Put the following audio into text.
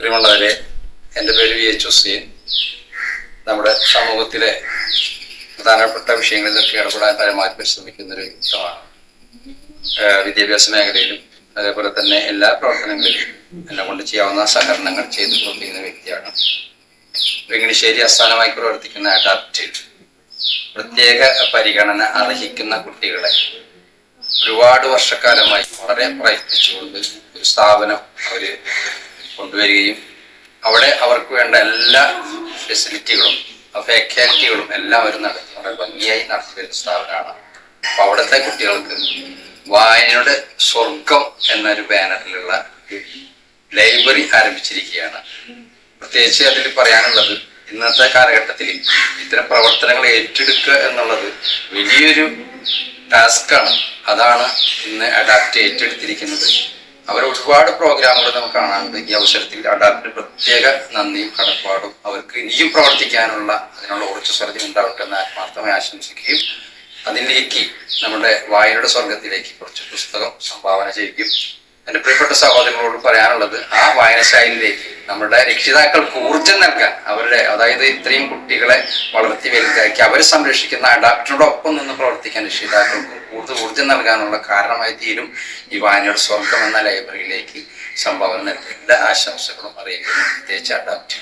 പ്രിയമുള്ളവരെ എന്റെ പേര് വി എച്ച് ഹുസൈൻ നമ്മുടെ സമൂഹത്തിലെ പ്രധാനപ്പെട്ട വിഷയങ്ങളിലൊക്കെ ഇടപെടാൻ തരമായി പരിശ്രമിക്കുന്ന ഒരു വ്യക്തിത്വമാണ്. വിദ്യാഭ്യാസ മേഖലയിലും അതേപോലെ തന്നെ എല്ലാ പ്രവർത്തനങ്ങളിലും എന്നെ കൊണ്ട് ചെയ്യാവുന്ന സഹകരണങ്ങൾ ചെയ്തു പ്രവർത്തിക്കുന്ന വ്യക്തിയാണ് വെങ്ങണിശ്ശേരി ആസ്ഥാനമായി പ്രവർത്തിക്കുന്ന അഡാപ്റ്റ് പ്രത്യേക പരിഗണന അർഹിക്കുന്ന കുട്ടികളെ ഒരുപാട് വർഷക്കാലമായി വളരെ പ്രയത്നിച്ചുകൊണ്ട് ഒരു സ്ഥാപനം അവർ കൊണ്ടുവരികയും അവിടെ അവർക്ക് വേണ്ട എല്ലാ ഫെസിലിറ്റികളും ഫാക്കൽറ്റികളും എല്ലാം അവർ നടത്തി. വളരെ ഭംഗിയായി നടത്തി വരുന്ന സ്ഥാപനമാണ്. അപ്പൊ അവിടുത്തെ കുട്ടികൾക്ക് വായനയുടെ സ്വർഗം എന്നൊരു ബാനറിലുള്ള ലൈബ്രറി ആരംഭിച്ചിരിക്കുകയാണ്. പ്രത്യേകിച്ച് അതിൽ പറയാനുള്ളത് ഇന്നത്തെ കാലഘട്ടത്തിൽ ഇത്തരം പ്രവർത്തനങ്ങൾ ഏറ്റെടുക്കുക എന്നുള്ളത് വലിയൊരു ടാസ്ക്കാണ്. അതാണ് ഇന്ന് അഡാപ്റ്റ് ഏറ്റെടുത്തിരിക്കുന്നത്. അവർ ഒരുപാട് പ്രോഗ്രാമുകൾ നമുക്ക് കാണാനുണ്ട് ഈ അവസരത്തിൽ. അഡാപ്റ്റിന് പ്രത്യേക നന്ദിയും കടപ്പാടും അവർക്ക് ഇനിയും പ്രവർത്തിക്കാനുള്ള അതിനുള്ള ഊർജസ്വലത ഉണ്ടാവട്ടെ എന്ന് ആത്മാർത്ഥമായി ആശംസിക്കുകയും അതിലേക്ക് നമ്മുടെ വായനയുടെ സ്വർഗത്തിലേക്ക് കുറച്ച് പുസ്തകം സംഭാവന ചെയ്യുകയും എന്റെ പ്രിയപ്പെട്ട സഹോദരങ്ങളോട് പറയാനുള്ളത് ആ വായനശാലയിലേക്ക് നമ്മുടെ രക്ഷിതാക്കൾക്ക് ഊർജം നൽകാൻ അവരുടെ അതായത് ഇത്രയും കുട്ടികളെ വളർത്തി വലുതാക്കി അവരെ സംരക്ഷിക്കുന്ന അഡാപ്റ്ററോടൊപ്പം നിന്ന് പ്രവർത്തിക്കാൻ രക്ഷിതാക്കൾക്ക് കൂടുതൽ ഊർജം നൽകാനുള്ള കാരണമായി തീരും ഈ വായനയുടെ സ്വർഗം എന്ന ലൈബ്രറിയിലേക്ക് സംഭാവന എല്ലാ ആശംസകളും അറിയിക്കുന്നു പ്രത്യേകിച്ച് അഡാപ്റ്റ്